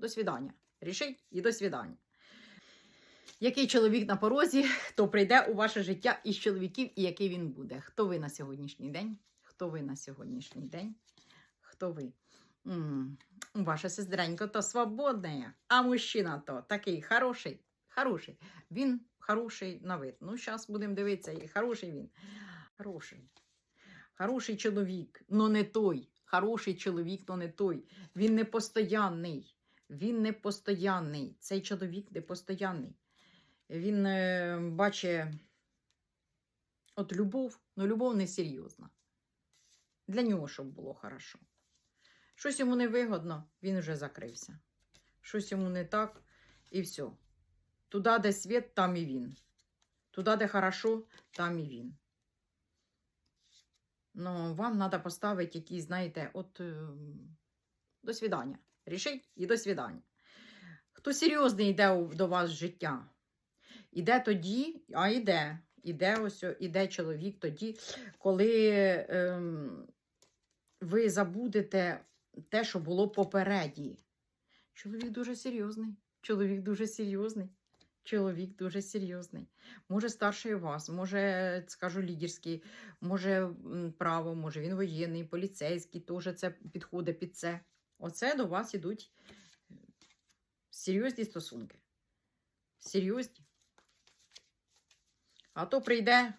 До свідання. Рішить і до свідання. Який чоловік на порозі, хто прийде у ваше життя із чоловіків і який він буде? Хто ви на сьогоднішній день? Хто ви на сьогоднішній день? Хто ви? м Ваша сестренька то свободна, а мужчина то такий хороший, хороший. Він хороший на вид. Ну, зараз будемо дивитися, і хороший він. Хороший. Хороший чоловік, но не той. Хороший чоловік, но не той. Він не постоянний. Він не постоянний. Цей чоловік не постоянний. Він е, бачить от любов, ну любов не серйозна. Для нього, щоб було хорошо. Щось йому не вигодно, він вже закрився. Щось йому не так, і все. Туди, де світ, там і він. Туди, де хорошо, там і він. Ну, вам треба поставити якісь, знаєте, от е, до свідання. Рішить і до свідання. Хто серйозний йде до вас в життя? Іде тоді, а іде. Іде ось, іде чоловік тоді, коли ем, ви забудете те, що було попереді. Чоловік дуже серйозний. Чоловік дуже серйозний. Чоловік дуже серйозний. Може, старший вас, може, скажу, лідерський, може право, може він воєнний, поліцейський, теж це підходить під це. Оце до вас ідуть е, серйозні стосунки. Серйозні. А то прийде,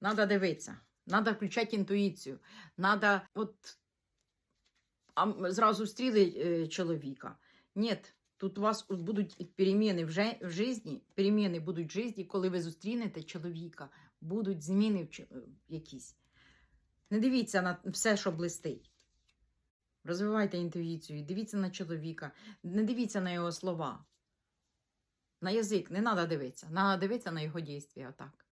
треба дивитися, треба включати інтуїцію. Надо, от а зразу стріли е, чоловіка. Ні, тут у вас будуть переміни в, в житті, переміни будуть в житті, коли ви зустрінете чоловіка, будуть зміни якісь. Не дивіться на все, що блистить. Розвивайте інтуїцію, дивіться на чоловіка, не дивіться на його слова. На язик не треба дивитися, треба дивитися на його дійстві. Отак.